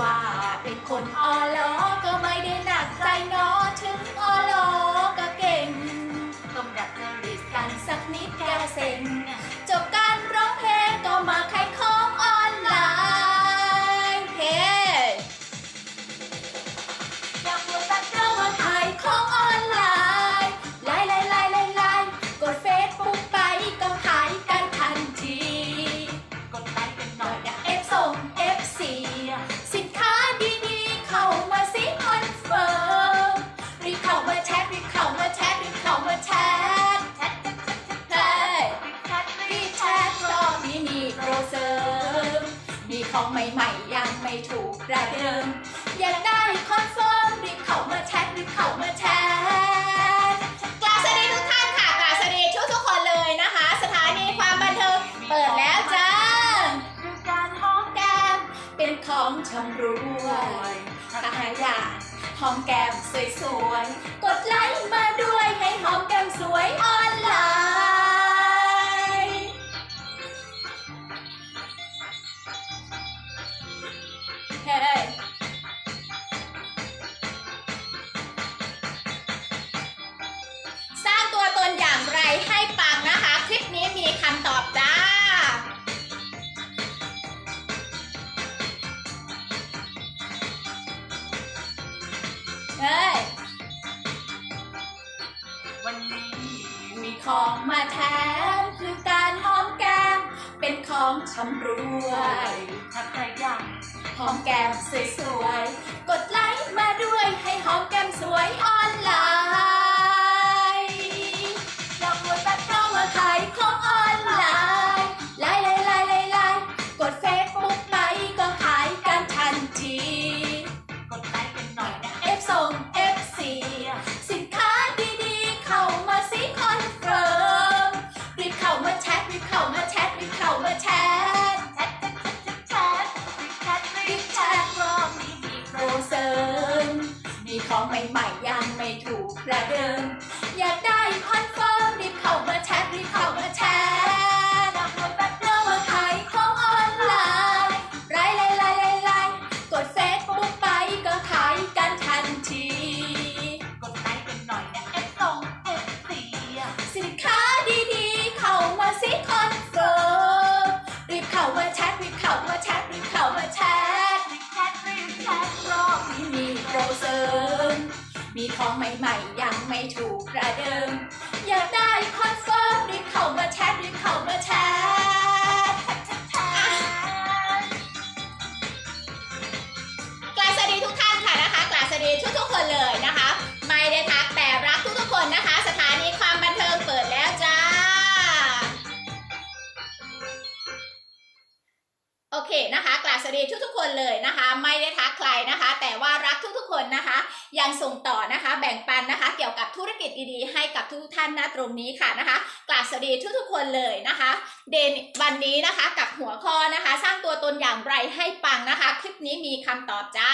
ว่าเป็นคนออลอ อมแก้มสวย มีของใหม่ๆ ยังไม่ถูกประเดิม อยากได้คอนเฟิร์มรีบเข้ามาแชทรีบเข้ามาแชทกลาสวัสดีทุกท่านค่ะนะคะกลาสวัสดีทุกๆคนเลย นะคะกราบสวัสดีทุกๆคนเลยนะคะ ไม่ได้ทักใครนะคะ แต่ว่ารักทุกๆคนนะคะ ยังส่งต่อนะคะ แบ่งปันนะคะ เกี่ยวกับธุรกิจดีๆให้กับทุกท่านณตรงนี้ค่ะนะคะกราบสวัสดีทุกๆคนเลยนะคะ เดนวันนี้นะคะกับหัวข้อนะคะ สร้างตัวตนอย่างไรให้ปังนะคะ คลิปนี้มีคำตอบจ้า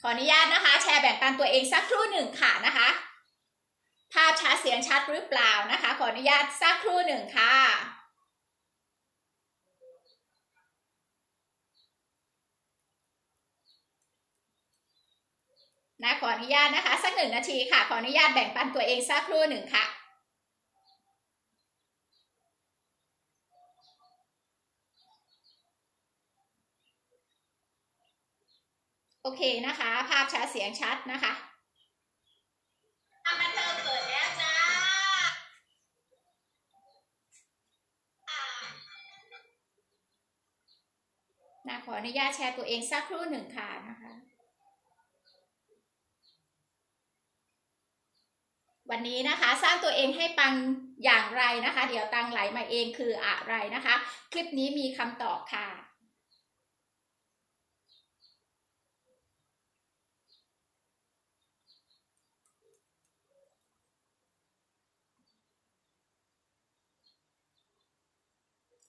ขออนุญาตนะคะ แชร์แบ่งปันตัวเองสักครู่หนึ่งค่ะนะคะ ภาพชัดเสียงชัดหรือเปล่านะคะ ขออนุญาตสักครู่หนึ่งค่ะ นะขออนุญาตนะคะ สักหนึ่งนาทีค่ะ ขออนุญาตแบ่งปันตัวเองสักครู่หนึ่งค่ะโอเคนะคะ ภาพชัดเสียงชัดนะคะบันเทิงเปิดแล้วจ้าอ่านะขออนุญาตแชร์ตัวเองสักครู่หนึ่งค่ะนะคะ วันนี้นะคะสร้างตัวเองให้ปังอย่างไรนะคะ เดี๋ยวตังไหลมาเองคืออะไรนะคะ คลิปนี้มีคำตอบค่ะ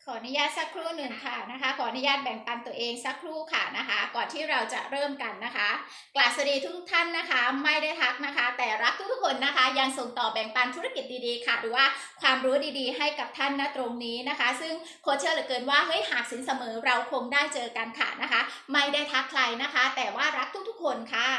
ขออนุญาตสักครู่หนึ่งค่ะนะคะ ขออนุญาตแบ่งปันตัวเองสักครู่ค่ะนะคะ ก่อนที่เราจะเริ่มกันนะคะกราบสวัสดีทุกท่านนะคะ ไม่ได้ทักนะคะ แต่รักทุกๆคนนะคะ ยังส่งต่อแบ่งปันธุรกิจดีๆค่ะ หรือว่าความรู้ดีๆ ให้กับท่านณตรงนี้นะคะ ซึ่งโคเชื่อเหลือเกินว่าเฮ้ยหากสินเสมอเราคงได้เจอกันค่ะนะคะ ไม่ได้ทักใครนะคะ แต่ว่ารักทุกๆคนค่ะ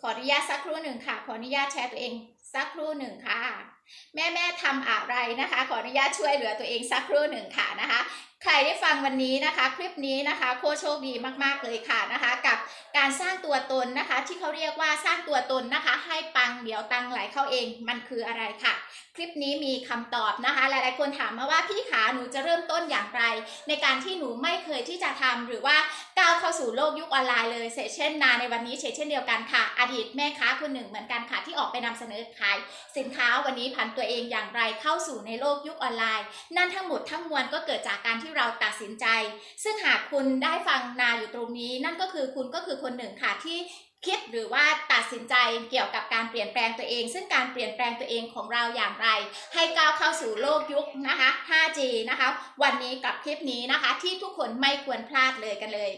ขออนุญาตสักครู่หนึ่งค่ะ ขออนุญาตแชร์ตัวเองสักครู่หนึ่งค่ะ แม่แม่ทำอะไรนะคะ ขออนุญาตช่วยเหลือตัวเองสักครู่หนึ่งค่ะนะคะ ใครได้ฟังวันนี้นะคะ คลิปนี้นะคะ โคชโชคดีมากๆเลยค่ะนะคะกับ การสร้างตัวตนนะคะ ที่เขาเรียกว่าสร้างตัวตนนะคะ ให้ปังเดี๋ยวตังไหลเข้าเองมันคืออะไรค่ะ คลิปนี้มีคำตอบนะคะ หลายๆ คนถามมาว่าพี่ขาหนูจะเริ่มต้นอย่างไร ในการที่หนูไม่เคยที่จะทำหรือว่าก้าวเข้าสู่โลกยุคออนไลน์เลยเช่นนาในวันนี้เช่นเดียวกันค่ะ อดีตแม่ค้าคนหนึ่งเหมือนกันค่ะที่ออกไปนำเสนอขาย สินค้าวันนี้ผันตัวเองอย่างไรเข้าสู่ในโลกยุคออนไลน์ นั่นทั้งหมดทั้งมวลก็เกิดจากการที่เราตัดสินใจ ซึ่งหากคุณได้ฟังนาอยู่ตรงนี้ นั่นก็คือคุณก็คือคนหนึ่งค่ะที่คิดหรือว่าตัดสินใจเกี่ยวกับการเปลี่ยนแปลงตัวเอง ซึ่งการเปลี่ยนแปลงตัวเองของเราอย่างไร ให้ก้าวเข้าสู่โลกยุคนะคะ 5G นะคะ วันนี้กับคลิปนี้นะคะ ที่ทุกคนไม่ควรพลาดเลยกันเลย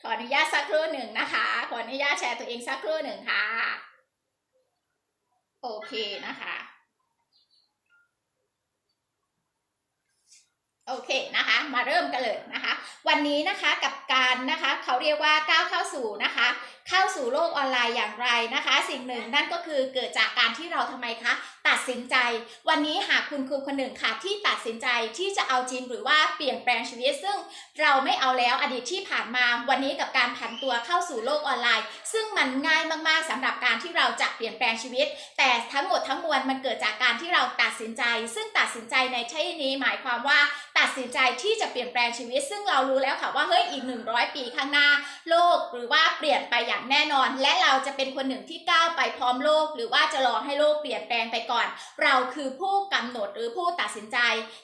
ขออนุญาตสักครู่หนึ่งนะคะ ขออนุญาตแชร์ตัวเองสักครู่หนึ่งค่ะ โอเคนะคะ โอเคนะคะมาเริ่มกันเลยนะคะ วันนี้นะคะกับการนะคะเขาเรียกว่าก้าวเข้าสู่นะคะ เข้าสู่โลกออนไลน์อย่างไรนะคะ สิ่งหนึ่งนั่นก็คือเกิดจากการที่เราทำไมคะ ตัดสินใจ วันนี้หากคุณครูคนหนึ่งค่ะที่ตัดสินใจที่จะเอาจริงหรือว่าเปลี่ยนแปลงชีวิตซึ่งเราไม่เอาแล้วอดีตที่ผ่านมา วันนี้กับการผันตัวเข้าสู่โลกออนไลน์ ซึ่งมันง่ายมากๆสำหรับการที่เราจะเปลี่ยนแปลงชีวิต แต่ทั้งหมดทั้งมวลมันเกิดจากการที่เราตัดสินใจ ซึ่งตัดสินใจในที่นี้หมายความว่าตัดสินใจที่จะเปลี่ยนแปลงชีวิต ซึ่งเรารู้แล้วค่ะว่าเฮ้ยอีก 100 ปีข้างหน้า โลกหรือว่าเปลี่ยนไปอย่างแน่นอน และเราจะเป็นคนหนึ่งที่ก้าวไปพร้อมโลก หรือว่าจะรอให้โลกเปลี่ยนแปลงไปก่อน เราคือผู้กำหนดหรือผู้ตัดสินใจ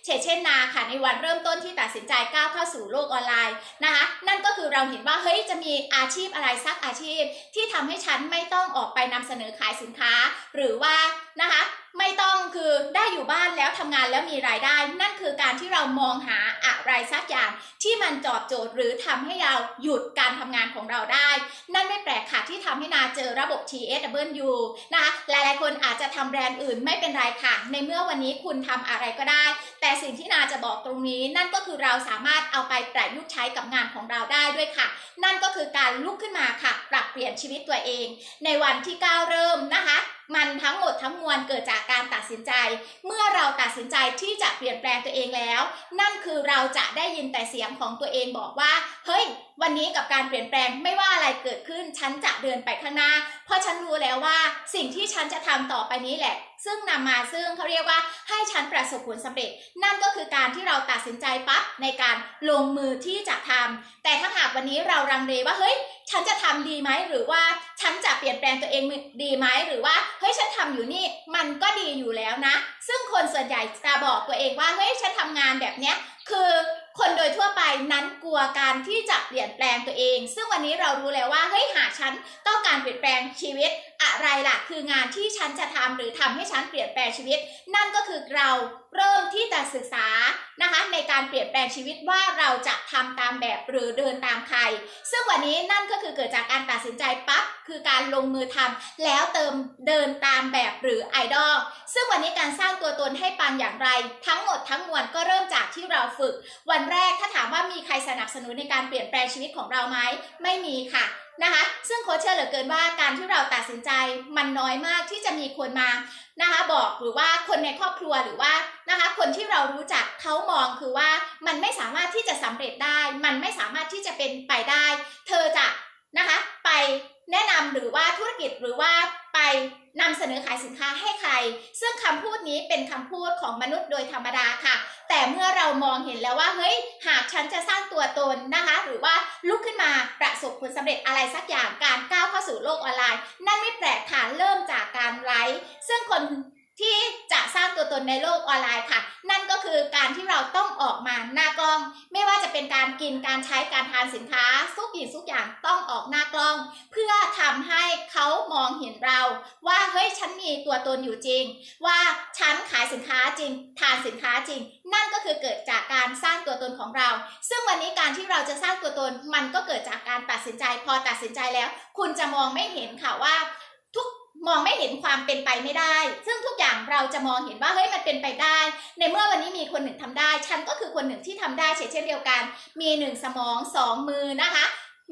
เช่นเช่นนาค่ะในวันเริ่มต้นที่ตัดสินใจก้าวเข้าสู่โลกออนไลน์นะคะนั่นก็คือเราเห็นว่าเฮ้ยจะมีอาชีพอะไรสักอาชีพ ที่ทำให้ฉันไม่ต้องออกไปนำเสนอขายสินค้า หรือว่านะคะ ไม่ต้องคือได้อยู่บ้านแล้วทำงานแล้วมีรายได้ นั่นคือการที่เรามองหาอะไรสักอย่างที่มันตอบโจทย์หรือทำให้เราหยุดการทำงานของเราได้ นั่นไม่แปลกค่ะที่ทำให้นาเจอระบบ TSW นะคะหลายๆ คนอาจจะทำแบรนด์อื่นไม่เป็นไรค่ะ ในเมื่อวันนี้คุณทำอะไรก็ได้ แต่สิ่งที่นาจะบอกตรงนี้ นั่นก็คือเราสามารถเอาไปประยุกต์ใช้กับงานของเราได้ด้วยค่ะ นั่นก็คือการลุกขึ้นมาค่ะ ปรับเปลี่ยนชีวิตตัวเอง ในวันที่ก้าวเริ่มนะคะมันทั้งหมดทั้งมวลเกิดจากการตัดสินใจ เมื่อเราตัดสินใจที่จะเปลี่ยนแปลงตัวเองแล้ว นั่นคือเราจะได้ยินแต่เสียงของตัวเองบอกว่า เฮ้ย วันนี้กับการเปลี่ยนแปลงไม่ว่าอะไรเกิดขึ้น ฉันจะเดินไปข้างหน้า เพราะฉันรู้แล้วว่าสิ่งที่ฉันจะทำต่อไปนี้แหละ ซึ่งนำมาซึ่งเขาเรียกว่าให้ฉันประสบผลสำเร็จ นั่นก็คือการที่เราตัดสินใจปั๊บในการลงมือที่จะทำแต่ถ้าหากวันนี้เรารังเลว่าเฮ้ยฉันจะทำดีไหมหรือว่าฉันจะเปลี่ยนแปลงตัวเองดีไหมหรือว่าเฮ้ยฉันทำอยู่นี่มันก็ดีอยู่แล้วนะ ซึ่งคนส่วนใหญ่จะบอกตัวเองว่าเฮ้ยฉันทำงานแบบเนี้ยคือคนโดยทั่วไปนั้นกลัวการที่จะเปลี่ยนแปลงตัวเอง ซึ่งวันนี้เรารู้แล้วว่าเฮ้ยหากฉันต้องการเปลี่ยนแปลงชีวิต อะไรล่ะ คืองานที่ฉันจะทำหรือทำให้ฉันเปลี่ยนแปลงชีวิต นั่นก็คือเราเริ่มที่จะศึกษานะคะในการเปลี่ยนแปลงชีวิตว่าเราจะทำตามแบบหรือเดินตามใคร ซึ่งวันนี้นั่นก็คือเกิดจากการตัดสินใจปั๊บคือการลงมือทำแล้วเติมเดินตามแบบหรือไอดอลซึ่งวันนี้การสร้างตัวตนให้ปังอย่างไร ทั้งหมดทั้งมวลก็เริ่มจากที่เราฝึก วันแรกถ้าถามว่ามีใครสนับสนุนในการเปลี่ยนแปลงชีวิตของเราไหมไม่มีค่ะ นะคะ ซึ่งโค้ชเชื่อเหลือเกินว่าการที่เราตัดสินใจมันน้อยมากที่จะมีคนมานะคะ บอกหรือว่าคนในครอบครัวหรือว่านะคะ คนที่เรารู้จักเขามองคือว่ามันไม่สามารถที่จะสำเร็จได้ มันไม่สามารถที่จะเป็นไปได้ เธอจะนะคะ ไปแนะนำหรือว่าธุรกิจหรือว่าไป นำเสนอขายสินค้าให้ใคร ซึ่งคำพูดนี้เป็นคำพูดของมนุษย์โดยธรรมดาค่ะ แต่เมื่อเรามองเห็นแล้วว่า เฮ้ย หากฉันจะสร้างตัวตนนะคะ หรือว่าลุกขึ้นมาประสบผลสำเร็จอะไรสักอย่างการก้าวเข้าสู่โลกออนไลน์ นั่นไม่แปลกค่ะเริ่มจากการไลฟ์ซึ่งคน ตนในโลกออนไลน์ค่ะ นั่นก็คือการที่เราต้องออกมาหน้ากล้อง ไม่ว่าจะเป็นการกินการใช้การทานสินค้าทุกอย่างทุกอย่างต้องออกหน้ากล้อง เพื่อทำให้เขามองเห็นเรา ว่าเฮ้ยฉันมีตัวตนอยู่จริง ว่าฉันขายสินค้าจริง ทานสินค้าจริง นั่นก็คือเกิดจากการสร้างตัวตนของเรา ซึ่งวันนี้การที่เราจะสร้างตัวตนมันก็เกิดจากการตัดสินใจ พอตัดสินใจแล้ว คุณจะมองไม่เห็นค่ะว่า มองไม่เห็นความเป็นไปไม่ได้ ซึ่งทุกอย่างเราจะมองเห็นว่าเฮ้ยมันเป็นไปได้ ในเมื่อวันนี้มีคนหนึ่งทำได้ ฉันก็คือคนหนึ่งที่ทำได้เช่นเดียวกัน มีหนึ่งสมองสองมือนะคะ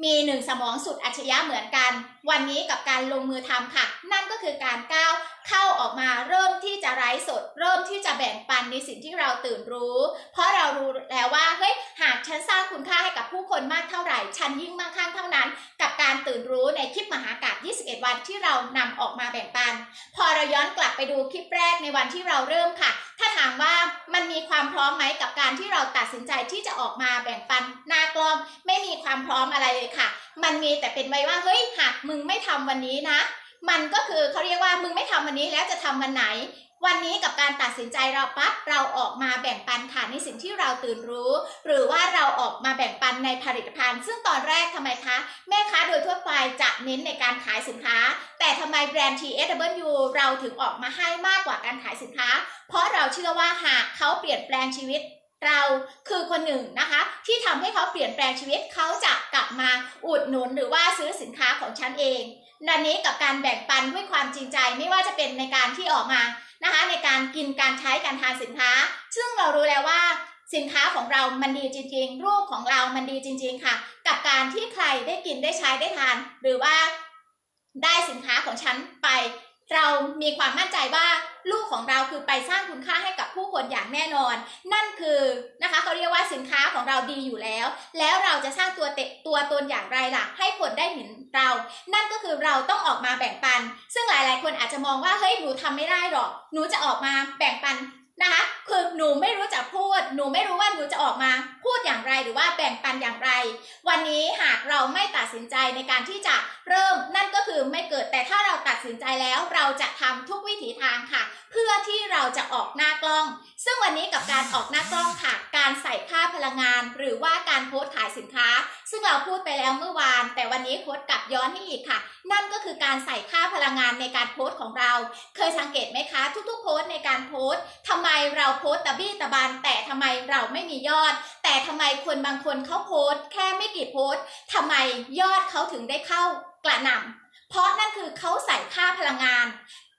มีหนึ่งสมองสุดอัจฉริยะเหมือนกัน วันนี้กับการลงมือทำค่ะ นั่นก็คือการก้าวเข้าออกมาเริ่มที่จะไร้สด เริ่มที่จะแบ่งปันในสิ่งที่เราตื่นรู้ เพราะเรารู้แล้วว่าเฮ้ยหากฉันสร้างคุณค่าให้กับผู้คนมากเท่าไหร่ ฉันยิ่งมากข้างเท่านั้น กับการตื่นรู้ในคลิปมหากาบ21 วันที่เรานำออกมาแบ่งปัน พอเราย้อนกลับไปดูคลิปแรกในวันที่เราเริ่มค่ะ ถ้าถามว่ามันมีความพร้อมไหมกับการที่เราตัดสินใจที่จะออกมาแบ่งปันหน้ากล้อง ไม่มีความพร้อมอะไรเลยค่ะมันมีแต่เป็นไว้ว่าเฮ้ยหากมึงไม่ทำวันนี้นะ มันก็คือเขาเรียกว่ามึงไม่ทำวันนี้แล้วจะทำวันไหน วันนี้กับการตัดสินใจเราปั๊บเราออกมาแบ่งปันค่ะในสิ่งที่เราตื่นรู้ หรือว่าเราออกมาแบ่งปันในผลิตภัณฑ์ ซึ่งตอนแรกทำไมคะแม่ค้าโดยทั่วไปจะเน้นในการขายสินค้า แต่ทำไมแบรนด์ TSW เราถึงออกมาให้มากกว่าการขายสินค้า เพราะเราเชื่อว่าหากเขาเปลี่ยนแปลงชีวิต เราคือคนหนึ่งนะคะ ที่ทำให้เขาเปลี่ยนแปลงชีวิตเขาจะกลับมาอุดหนุนหรือว่าซื้อสินค้าของฉันเองนันนี้กับการแบ่งปันด้วยความจริงใจไม่ว่าจะเป็นในการที่ออกมานะคะในการกินการใช้การทานสินค้า ซึ่งเรารู้แล้วว่าสินค้าของเรามันดีจริงๆ รูปของเรามันดีจริง ๆ ค่ะ กับการที่ใครได้กินได้ใช้ได้ทาน หรือว่าได้สินค้าของฉันไป เรามีความมั่นใจว่า ลูกของเราคือไปสร้างคุณค่าให้กับผู้คนอย่างแน่นอน นั่นคือนะคะเขาเรียกว่าสินค้าของเราดีอยู่แล้ว แล้วเราจะสร้างตัวเตะตัวตนอย่างไรล่ะ ให้คนได้เห็นเรา นั่นก็คือเราต้องออกมาแบ่งปัน ซึ่งหลาย ๆ คนอาจจะมองว่าเฮ้ยหนูทำไม่ได้หรอก หนูจะออกมาแบ่งปันนะคะคือหนูไม่รู้จะพูด หนูไม่รู้ว่าหนูจะออกมาพูดอย่างไรหรือว่าแบ่งปันอย่างไร วันนี้หากเราไม่ตัดสินใจในการที่จะเริ่มนั่นก็คือไม่เกิดแต่ถ้า สินใจแล้วเราจะทำทุกวิถีทางค่ะ เพื่อที่เราจะออกหน้ากล้อง ซึ่งวันนี้กับการออกหน้ากล้องค่ะ การใส่ค่าพลังงาน หรือว่าการโพสต์ขายสินค้า ซึ่งเราพูดไปแล้วเมื่อวาน แต่วันนี้โค้ดกลับย้อนให้อีกค่ะ นั่นก็คือการใส่ค่าพลังงานในการโพสต์ของเรา เคยสังเกตไหมคะ ทุกๆ โพสต์ในการโพสต์ทำไมเราโพสต์ตะบี้ตะบานแต่ทำไมเราไม่มียอด แต่ทำไมคนบางคนเขาโพสต์ แค่ไม่กี่โพสต์ทำไมยอดเขาถึงได้เข้ากระหน่ำ เพราะนั่นคือเขาใส่ค่าพลังงาน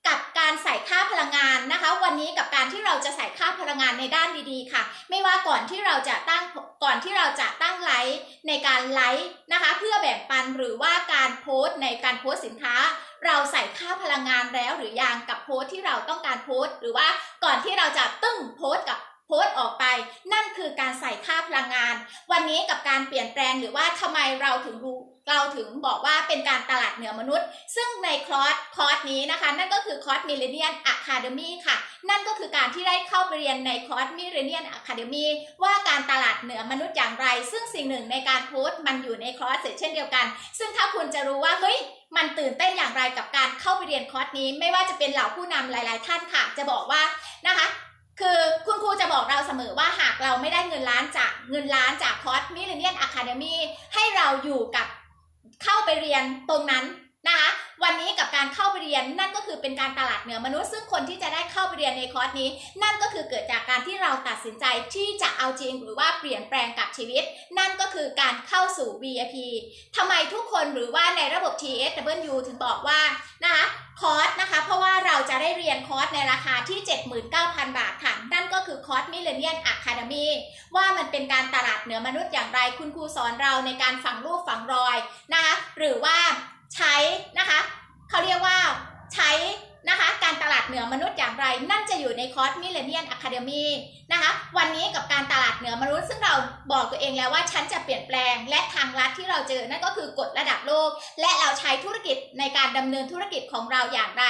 กับการใส่ค่าพลังงานนะคะ วันนี้กับการที่เราจะใส่ค่าพลังงานในด้านดีๆค่ะ ไม่ว่าก่อนที่เราจะตั้งก่อนที่เราจะตั้งไลฟ์ในการไลฟ์นะคะ เพื่อแบ่งปันหรือว่าการโพสต์ในการโพสต์สินค้า เราใส่ค่าพลังงานแล้วหรือยังกับโพสต์ที่เราต้องการโพสต์ หรือว่าก่อนที่เราจะตึ้งโพสต์กับ พสต์ออกไป นั่นคือการใส่ค่าพลังงาน วันนี้กับการเปลี่ยนแปลงหรือว่าทำไมเราถึงรู้เราถึงบอกว่าเป็นการตลาดเหนือมนุษย์ ซึ่งในคอร์สคอร์สนี้นะคะ นั่นก็คือคอร์สมิเลเนียนอะคาเดมีค่ะ นั่นก็คือการที่ได้เข้าไปเรียนในคอร์สมิเลเนียนอะคาเดมีว่าการตลาดเหนือมนุษย์อย่างไร ซึ่งสิ่งหนึ่งในการโพสต์มันอยู่ในคอร์สเช่นเดียวกัน ซึ่งถ้าคุณจะรู้ว่าเฮ้ยมันตื่นเต้นอย่างไรกับการเข้าไปเรียนคอร์สนี้ ไม่ว่าจะเป็นเหล่าผู้นำหลาย ๆ ท่านค่ะ จะบอกว่านะคะ คือคุณครูจะบอกเราเสมอว่าหากเราไม่ได้เงินล้านจากเงินล้านจากคอร์สมิเลเนียนอะคาเดมีให้เราอยู่กับเข้าไปเรียนตรงนั้น นะคะวันนี้กับการเข้าไปเรียนนั่นก็คือเป็นการตลาดเหนือมนุษย์ซึ่งคนที่จะได้เข้าไปเรียนในคอร์สนี้ นั่นก็คือเกิดจากการที่เราตัดสินใจที่จะเอาจริงหรือว่าเปลี่ยนแปลงกับชีวิต นั่นก็คือการเข้าสู่ VIP ทำไมทุกคนหรือว่าในระบบ TSW ถึงบอกว่านะคะคอร์สนะคะ เพราะว่าเราจะได้เรียนคอร์สในราคาที่ 79,000 บาทค่ะ นั่นก็คือคอร์สมิเลเนียนอะคาเดมีว่ามันเป็นการตลาดเหนือมนุษย์อย่างไร คุณครูสอนเราในการฝังรูปฝังรอยนะคะหรือว่า ใช้นะคะเขาเรียกว่าใช้นะคะการตลาดเหนือมนุษย์อย่างไร นั่นจะอยู่ในคอร์สมิเลเนียนอะคาเดมี นะคะ วันนี้กับการตลาดเหนือมนุษย์ซึ่งเราบอกตัวเองแล้วว่าฉันจะเปลี่ยนแปลง และทางลัดที่เราเจอนั่นก็คือกฎระดับโลก และเราใช้ธุรกิจในการดำเนินธุรกิจของเราอย่างไร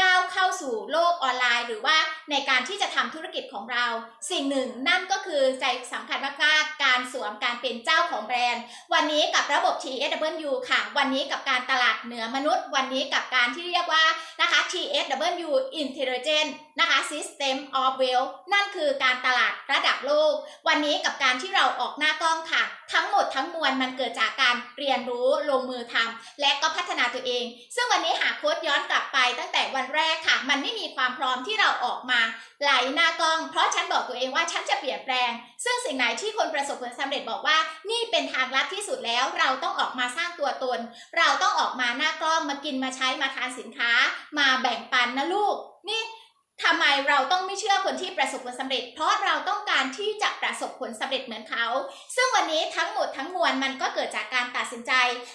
ก้าวเข้าสู่โลกออนไลน์ หรือว่าในการที่จะทำธุรกิจของเรา สิ่งหนึ่งนั่นก็คือใจสำคัญมากๆการสวมการเป็นเจ้าของแบรนด์ วันนี้กับระบบ TSW ค่ะ วันนี้กับการตลาดเหนือมนุษย์ วันนี้กับการที่เรียกว่านะคะ TSW Intelligent นะคะ System of Wealth นั่นคือการตลาดระดับโลก วันนี้กับการที่เราออกหน้ากล้องค่ะ ทั้งหมดทั้งมวลมันเกิดจากการเรียนรู้ลงมือทำและก็พัฒนาตัวเอง ซึ่งวันนี้หากโค้ดย้อนกลับไปตั้งแต่วันแรกค่ะ มันไม่มีความพร้อมที่เราออกมาไหลหน้ากล้อง เพราะฉันบอกตัวเองว่าฉันจะเปลี่ยนแปลง ซึ่งสิ่งไหนที่คนประสบผลสำเร็จบอกว่า นี่เป็นทางลัดที่สุดแล้ว เราต้องออกมาสร้างตัวตน เราต้องออกมาหน้ากล้องมากินมาใช้มาทานสินค้า มาแบ่งปันนะลูก นี่ ทำไมเราต้องไม่เชื่อคนที่ประสบผลสำเร็จ เพราะเราต้องการที่จะประสบผลสำเร็จเหมือนเขา ซึ่งวันนี้ทั้งหมดทั้งมวลมันก็เกิดจากการตัดสินใจ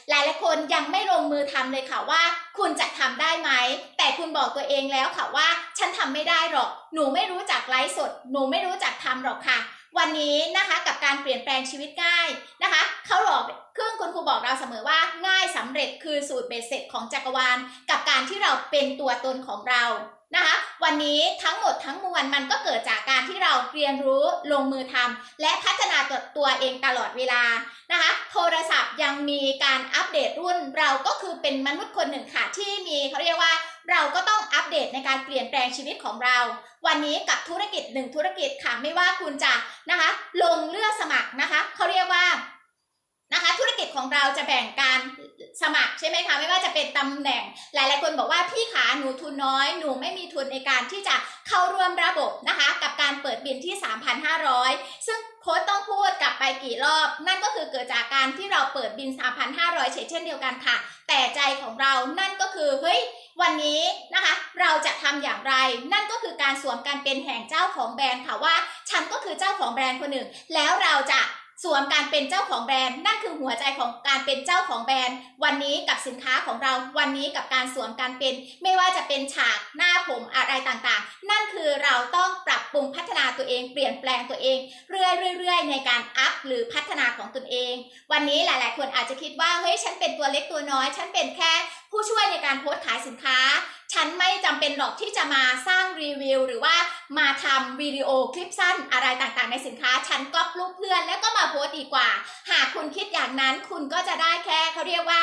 หลายหลายๆคนยังไม่ลงมือทำเลยค่ะว่า คุณจะทำได้ไหม แต่คุณบอกตัวเองแล้วค่ะว่า ฉันทำไม่ได้หรอก หนูไม่รู้จักไลฟ์สด หนูไม่รู้จักทำหรอกค่ะ วันนี้นะคะกับการเปลี่ยนแปลงชีวิตง่ายนะคะเขาบอกเครื่องคุณครูบอกเราเสมอว่าง่ายสำเร็จคือสูตรเบสเสร็จของจักรวาล กับการที่เราเป็นตัวตนของเรา นะคะวันนี้ทั้งหมดทั้งมวลมันก็เกิดจากการที่เราเรียนรู้ลงมือทำและพัฒนาตัวตัวเองตลอดเวลานะคะโทรศัพท์ยังมีการอัปเดตรุ่นเราก็คือเป็นมนุษย์คนหนึ่งค่ะที่มีเขาเรียกว่าเราก็ต้องอัปเดตในการเปลี่ยนแปลงชีวิตของเรา วันนี้กับธุรกิจหนึ่งธุรกิจค่ะไม่ว่าคุณจะนะคะลงเลือกสมัครนะคะเขาเรียกว่า นะคะ ธุรกิจของเราจะแบ่งการสมัครใช่ไหมคะไม่ว่าจะเป็นตำแหน่ง หลายๆคนบอกว่าพี่ขาหนูทุนน้อย หนูไม่มีทุนในการที่จะเข้าร่วมระบบนะคะ กับการเปิดบินที่ 3,500 ซึ่งโค้ชต้องพูดกลับไปกี่รอบ นั่นก็คือเกิดจากการที่เราเปิดบิน 3,500 เช่นเช่นเดียวกันค่ะ แต่ใจของเรานั่นก็คือเฮ้ยวันนี้นะคะเราจะทำอย่างไร นั่นก็คือการสวมการเป็นแห่งเจ้าของแบรนด์ค่ะว่า ฉันก็คือเจ้าของแบรนด์คนหนึ่ง แล้วเราจะ สวมการเป็นเจ้าของแบรนด์นั่นคือหัวใจของการเป็นเจ้าของแบรนด์ วันนี้กับสินค้าของเราวันนี้กับการสวมการเป็น ไม่ว่าจะเป็นฉากหน้าผมอะไรต่างๆ นั่นคือเราต้องปรับปรุงพัฒนาตัวเองเปลี่ยนแปลงตัวเอง เรื่อยๆในการอัพหรือพัฒนาของตนเอง วันนี้หลาย ๆ คนอาจจะคิดว่าเฮ้ยฉันเป็นตัวเล็กตัวน้อย ฉันเป็นแค่ผู้ช่วยในการโพสต์ขายสินค้า ฉันไม่จำเป็นหรอกที่จะมาสร้างรีวิว หรือว่ามาทำวิดีโอคลิปสั้นอะไรต่างๆ ในสินค้า ฉันก็รูปเพื่อนแล้วก็มาโพสต์ดีกว่า หากคุณคิดอย่างนั้นคุณก็จะได้แค่เขาเรียกว่า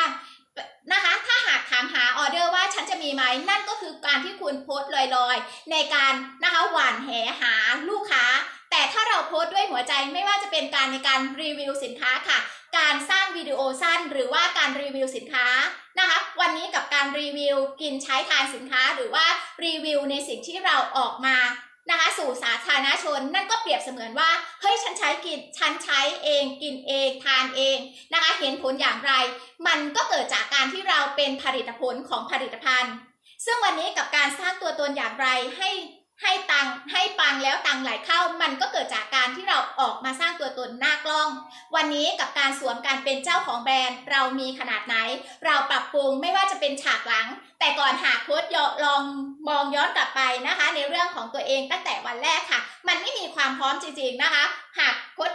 นะคะ ถ้าหากถามหาออเดอร์ว่าฉันจะมีไหมนั่นก็คือการที่คุณโพสต์ลอยๆ ในการนะคะหว่านแหหาลูกค้า แต่ถ้าเราโพสต์ด้วยหัวใจไม่ว่าจะเป็นการในการรีวิวสินค้าค่ะ การสร้างวิดีโอสั้น หรือว่าการรีวิวสินค้านะคะ วันนี้กับการรีวิวกินใช้ทานสินค้า หรือว่ารีวิวในสิ่งที่เราออกมานะคะสู่สาธารณชนนั่นก็เปรียบเสมือนว่าเฮ้ยฉันใช้กินฉันใช้เองกินเองทานเองนะคะเห็นผลอย่างไร มันก็เกิดจากการที่เราเป็นผลิตผลของผลิตภัณฑ์ ซึ่งวันนี้กับการสร้างตัวตนอย่างไรให้ ให้ตังให้ปังแล้วตังไหลเข้า มันก็เกิดจากการที่เราออกมาสร้างตัวตนหน้ากล้อง วันนี้กับการสวมการเป็นเจ้าของแบรนด์ เรามีขนาดไหน เราปรับปรุงไม่ว่าจะเป็นฉากหลัง แต่ก่อนหากโค้ดยอลองมองย้อนกลับไปนะคะ ในเรื่องของตัวเองตั้งแต่วันแรกค่ะ มันไม่มีความพร้อมจริงๆนะคะ หากโค้ด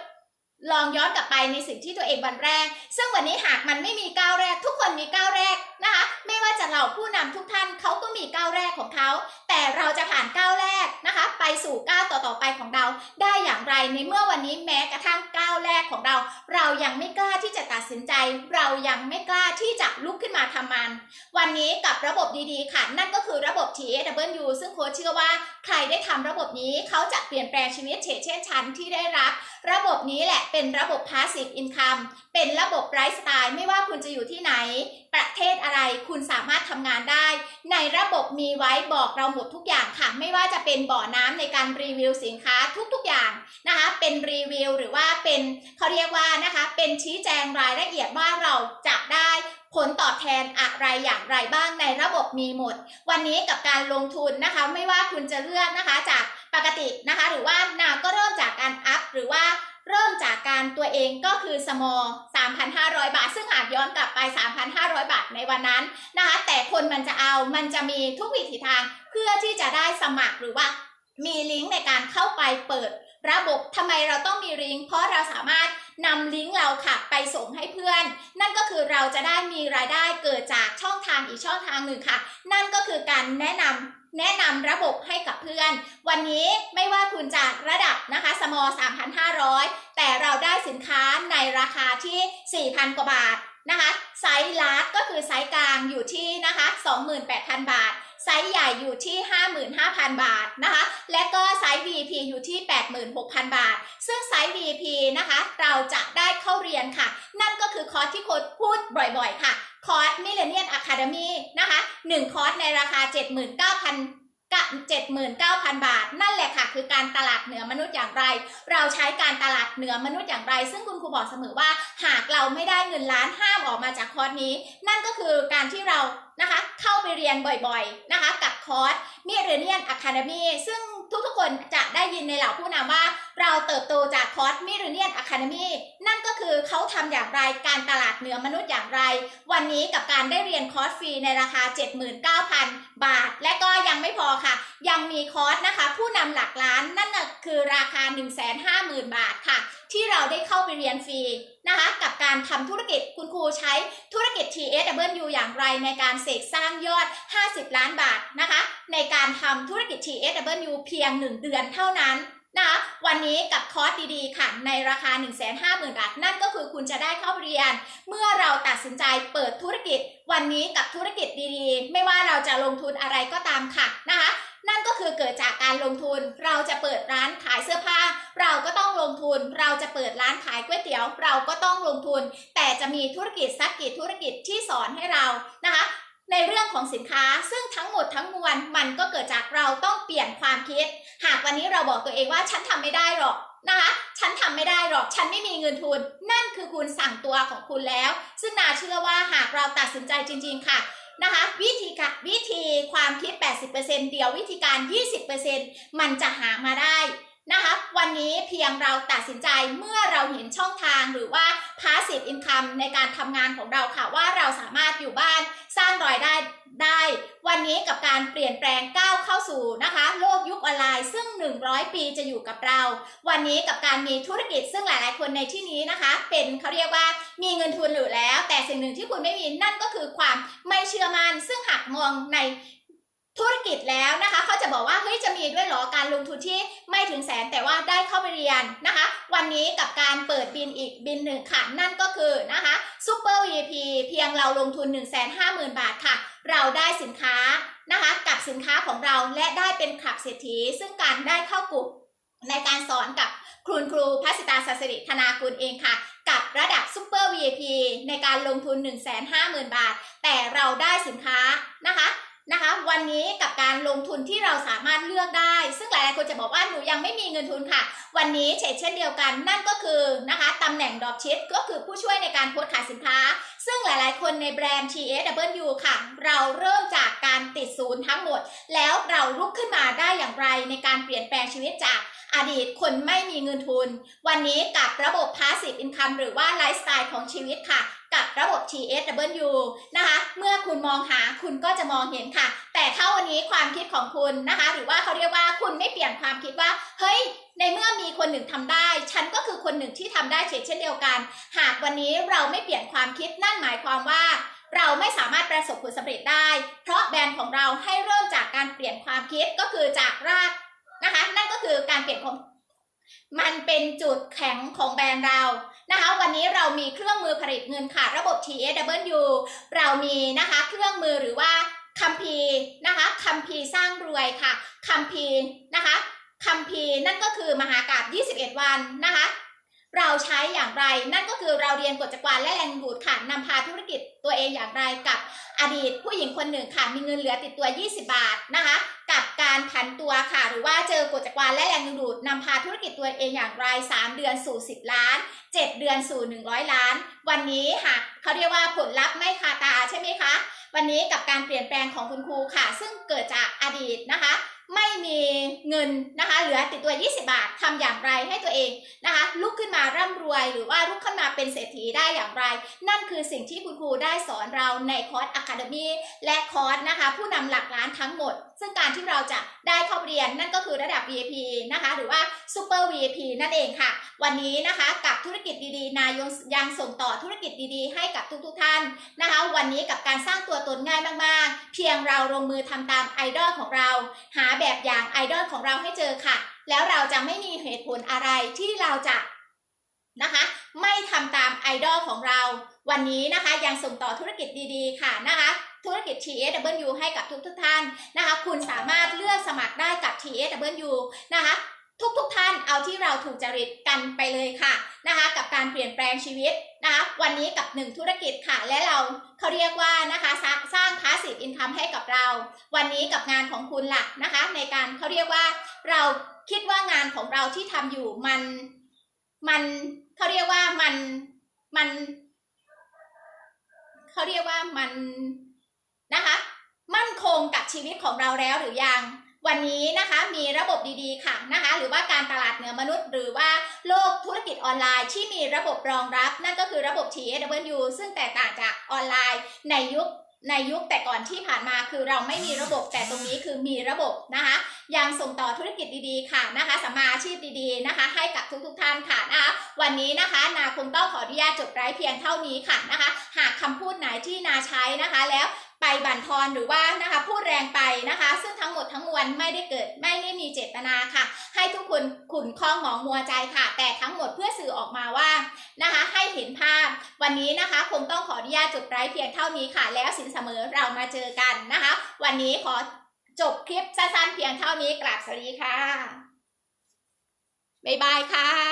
ลองย้อนกลับไปในสิ่งที่ตัวเองวันแรก ซึ่งวันนี้หากมันไม่มีก้าวแรก ทุกคนมีก้าวแรกนะคะ ไม่ว่าจะเหล่าผู้นำทุกท่านเขาก็มีก้าวแรกของเขา แต่เราจะผ่านก้าวแรกนะคะ ไปสู่ก้าวต่อๆไปของเรา ได้อย่างไรในเมื่อวันนี้แม้กระทั่งก้าวแรกของเรา เรายังไม่กล้าที่จะตัดสินใจ เรายังไม่กล้าที่จะลุกขึ้นมาทำมัน วันนี้กับระบบดีๆ ค่ะ นั่นก็คือระบบ TAW ซึ่งโค้ชเชื่อว่าใครได้ทำระบบนี้เขาจะเปลี่ยนแปลงชีวิตเฉเช่นชั้นที่ได้รับ ระบบนี้แหละเป็นระบบ Passive Income เป็นระบบไลฟ์สไตล์ไม่ว่าคุณจะอยู่ที่ไหน ประเทศอะไรคุณสามารถทำงานได้ ในระบบมีไว้บอกเราหมดทุกอย่างค่ะ ไม่ว่าจะเป็นบ่อน้ำในการรีวิวสินค้าทุกๆอย่างนะคะ เป็นรีวิวหรือว่าเป็นเขาเรียกว่านะคะ เป็นชี้แจงรายละเอียดว่าเราจะได้ผลตอบแทนอะไรอย่างไรบ้างในระบบมีหมด วันนี้กับการลงทุนนะคะ ไม่ว่าคุณจะเลือกนะคะจากปกตินะคะ หรือว่านาก็เริ่มจากการอัพหรือว่า เริ่มจากการตัวเองก็คือ small 3,500 บาท ซึ่งหากย้อนกลับไป 3,500 บาทในวันนั้นนะคะแต่คนมันจะเอามันจะมีทุกวิถีทางเพื่อที่จะได้สมัครหรือว่ามีลิงก์ในการเข้าไปเปิดระบบทำไมเราต้องมีลิงก์เพราะเราสามารถนำลิงก์เราค่ะไปส่งให้เพื่อน นั่นก็คือเราจะได้มีรายได้เกิดจากช่องทางอีกช่องทางหนึ่งค่ะ นั่นก็คือการแนะนำแนะนำระบบให้กับเพื่อน วันนี้ไม่ว่าคุณจะระดับ ม3,500 แต่เราได้สินค้าในราคาที่ 4,000 กว่าบาทนะคะไซส์ลาร์จก็คือไซส์กลางอยู่ที่นะคะ28,000 บาท ไซส์ใหญ่อยู่ที่ 55,000 บาทนะคะและก็ไซส์ VP อยู่ที่ 86,000 บาท ซึ่งไซส์ VP นะคะเราจะได้เข้าเรียนค่ะ นั่นก็คือคอร์สที่โค้ดพูดบ่อยๆ ค่ะ คอร์ส Millennium Academy นะคะ1คอร์สในราคา 79,000 กับ79,000 บาท นั่นแหละค่ะ คือการตลาดเหนือมนุษย์อย่างไร เราใช้การตลาดเหนือมนุษย์อย่างไร ซึ่งคุณครูบอกเสมอว่า หากเราไม่ได้เงินล้านห้ามออกมาจากคอร์สนี้ นั่นก็คือการที่เรานะคะเข้าไปเรียนบ่อยๆนะคะ กับคอร์สมิเรเนียนอะคาเดมีซึ่งทุกๆคนจะได้ยินในเหล่าผู้นำว่า เราเติบโตจากคอร์สมิเรเนียนอะคาเดมีนั่นก็คือเขาทำอย่างไรการตลาดเหนือมนุษย์อย่างไร วันนี้กับการได้เรียนคอร์สฟรีในราคา 79,000 บาท และก็ยังไม่พอค่ะ ยังมีคอร์สนะคะ ผู้นำหลักล้านนั่นก็คือราคา 150,000 บาทค่ะ ที่เราได้เข้าไปเรียนฟรีนะคะ กับการทำธุรกิจคุณครูใช้ธุรกิจ TSW อย่างไรในการเสกสร้างยอด 50 ล้านบาทนะคะ ในการทำธุรกิจ TSW เพียง 1 เดือนเท่านั้น นะวันนี้กับคอร์สดีๆ ค่ะ ในราคา 150,000 บาท นั่นก็คือคุณจะได้เข้าเรียน เมื่อเราตัดสินใจเปิดธุรกิจ วันนี้กับธุรกิจดีๆ ไม่ว่าเราจะลงทุนอะไรก็ตามค่ะนะคะนั่นก็คือเกิดจากการลงทุน เราจะเปิดร้านขายเสื้อผ้า เราก็ต้องลงทุน เราจะเปิดร้านขายก๋วยเตี๋ยว เราก็ต้องลงทุน แต่จะมีธุรกิจสักกี่ธุรกิจที่สอนให้เรานะคะ ในเรื่องของสินค้า ซึ่งทั้งหมดทั้งมวลมันก็เกิดจากเราต้องเปลี่ยนความคิด หากวันนี้เราบอกตัวเองว่าฉันทำไม่ได้หรอกนะคะ ฉันทำไม่ได้หรอก ฉันไม่มีเงินทุน นั่นคือคุณสั่งตัวของคุณแล้ว ซึ่งนาเชื่อว่าหากเราตัดสินใจจริง ๆ ค่ะนะคะวิธีการวิธีความคิด 80%เดียววิธีการ 20%มันจะหามาได้ นะคะวันนี้เพียงเราตัดสินใจเมื่อเราเห็นช่องทางหรือว่า passive income ในการทำงานของเราค่ะว่าเราสามารถอยู่บ้านสร้างรายได้ได้ วันนี้กับการเปลี่ยนแปลงก้าวเข้าสู่นะคะ โลกยุคออนไลน์ซึ่ง 100 ปีจะอยู่กับเรา วันนี้กับการมีธุรกิจซึ่งหลาย ๆ คนในที่นี้นะคะ เป็นเขาเรียกว่ามีเงินทุนอยู่แล้ว แต่สิ่งหนึ่งที่คุณไม่มีนั่นก็คือความไม่เชื่อมัน่นซึ่งหากมองใน ธุรกิจแล้วนะคะเขาจะบอกว่าเฮ้ยจะมีด้วยหรอการลงทุนที่ไม่ถึงแสนแต่ว่าได้เข้าไปเรียนนะคะ วันนี้กับการเปิดบินอีกบินหนึ่งค่ะนั่นก็คือนะคะซูเปอร์ VIP เพียงเราลงทุน 1 5 0 0 0 0 บาทค่ะ เราได้สินค้านะคะกับสินค้าของเราและได้เป็นขับเศรษฐี ซึ่งการได้เข้ากลุ่มในการสอนกับคุณครูพัสิตาสัสริธนากุลเองค่ะ กับระดับซูเปอร์ VIP ในการลงทุน 1 5 0 0 0 0 บาท แต่เราได้สินค้านะคะ นะคะ วันนี้กับการลงทุนที่เราสามารถเลือกได้ ซึ่งหลายๆคนจะบอกว่าหนูยังไม่มีเงินทุนค่ะ วันนี้เฉกเช่นเดียวกันนั่นก็คือนะคะตำแหน่งดอปชิปก็คือผู้ช่วยในการโพสขายสินค้า ซึ่งหลายๆ คนในแบรนด์ TSW ค่ะ เราเริ่มจากการติดศูนย์ทั้งหมด แล้วเราลุกขึ้นมาได้อย่างไรในการเปลี่ยนแปลงชีวิตจาก อดีตคนไม่มีเงินทุน วันนี้กับระบบ Passive Income หรือว่าไลฟ์สไตล์ของชีวิตค่ะ กับระบบ TSW นะคะ เมื่อคุณมองหาคุณก็จะมองเห็นค่ะ แต่ถ้าวันนี้ความคิดของคุณนะคะ หรือว่าเขาเรียกว่าคุณไม่เปลี่ยนความคิดว่า เฮ้ย ในเมื่อมีคนหนึ่งทำได้ ฉันก็คือคนหนึ่งที่ทำได้เช่นเดียวกัน หากวันนี้เราไม่เปลี่ยนความคิดนั่นหมายความว่าเราไม่สามารถประสบผลสำเร็จได้ เพราะแบรนด์ของเราให้เริ่มจากการเปลี่ยนความคิดก็คือจากราก นะคะ นั่นก็คือการเปลี่ยนของมันเป็นจุดแข็งของแบรนด์เรานะคะ วันนี้เรามีเครื่องมือผลิตเงินค่ะระบบ TSW เรามีนะคะเครื่องมือหรือว่าคัมภีร์นะคะคัมภีร์สร้างรวยค่ะคัมภีร์นะคะคัมภีร์นั่นก็คือมหากาบ21 วันนะคะ เราใช้อย่างไร นั่นก็คือเราเรียนกฎจักรวาลและแรงดูดค่ะนำพาธุรกิจตัวเองอย่างไรกับอดีตผู้หญิงคนหนึ่งค่ะมีเงินเหลือติดตัว 20 บาทนะคะ กับการผันตัวค่ะ หรือว่าเจอกฎจักรวาลและแรงดูดนำพาธุรกิจตัวเองอย่างไร 3 เดือนสู่ 10 ล้าน 7 เดือนสู่ 100 ล้าน วันนี้หากเขาเรียกว่าผลลัพธ์ไม่คาตาใช่ไหมคะ วันนี้กับการเปลี่ยนแปลงของคุณครูค่ะ ซึ่งเกิดจากอดีตนะคะ ไม่มีเงินนะคะเหลือติดตัว 20 บาททำอย่างไรให้ตัวเองนะคะลุกขึ้นมาร่ำรวย หรือว่าลุกขึ้นมาเป็นเศรษฐีได้อย่างไร นั่นคือสิ่งที่คุณครูได้สอนเราในคอร์ส Academy และคอร์สนะคะ ผู้นำหลักล้านทั้งหมด ซึ่งการที่เราจะได้เข้าเรียนนั่นก็คือระดับ VIP นะคะ หรือว่า Super VIP นั่นเองค่ะ วันนี้นะคะกับธุรกิจดีๆ นายยังส่งต่อธุรกิจดีๆ ให้กับทุกๆท่านนะคะ วันนี้กับการสร้างตัวตนง่ายมาก เพียงเราลงมือทำตามไอดอลของเรา หาแบบอย่างไอดอลของเราให้เจอค่ะ แล้วเราจะไม่มีเหตุผลอะไรที่เราจะนะคะ ไม่ทำตามไอดอลของเรา วันนี้นะคะยังส่งต่อธุรกิจดีๆ ค่ะนะคะธุรกิจ TSW ให้กับทุกทุกท่านนะคะ คุณสามารถเลือกสมัครได้กับ TSW นะคะ ทุกทุกๆท่านเอาที่เราถูกจริตกันไปเลยค่ะนะคะ กับการเปลี่ยนแปลงชีวิตนะคะวันนี้กับหนึ่งธุรกิจค่ะ และเราเขาเรียกว่านะคะสร้างางพาสซีฟอินคัมให้กับเรา วันนี้กับงานของคุณหล่ะนะคะ ในการเขาเรียกว่าเราคิดว่างานของเราที่ทำอยู่มันมันเขาเรียกว่ามันมันเขาเรียกว่ามันนะคะ มั่นคงกับชีวิตของเราแล้วหรือยัง วันนี้นะคะมีระบบดีๆค่ะนะคะหรือว่าการตลาดเหนือมนุษย์ หรือว่าโลกธุรกิจออนไลน์ ที่มีระบบรองรับ นั่นก็คือระบบ TAW ซึ่งแตกต่างจากออนไลน์ในยุคในยุคแต่ก่อนที่ผ่านมาคือเราไม่มีระบบแต่ตรงนี้คือมีระบบนะคะยังส่งต่อธุรกิจดีๆค่ะนะคะสมาชีพดีๆนะคะ ให้กับทุกๆท่านค่ะนะคะวันนี้นะคะนาคงต้องขออนุญาตจบไร้เพียงเท่านี้ค่ะนะคะ หากคำพูดไหนที่นาใช้นะคะแล้ว ไปบั่นทอนหรือว่านะคะพูดแรงไปนะคะ ซึ่งทั้งหมดทั้งมวลไม่ได้เกิดไม่ได้มีเจตนาค่ะ ให้ทุกคนขุนข้องหมองมัวใจค่ะ แต่ทั้งหมดเพื่อสื่อออกมาว่านะคะให้เห็นภาพวันนี้นะคะคงต้องขออนุญาตจบไร้เพียงเท่านี้ค่ะ แล้วสินเสมอเรามาเจอกันนะคะ วันนี้ขอจบคลิปสั้นๆเพียงเท่านี้กราบสวัสดีค่ะบ๊ายบายค่ะ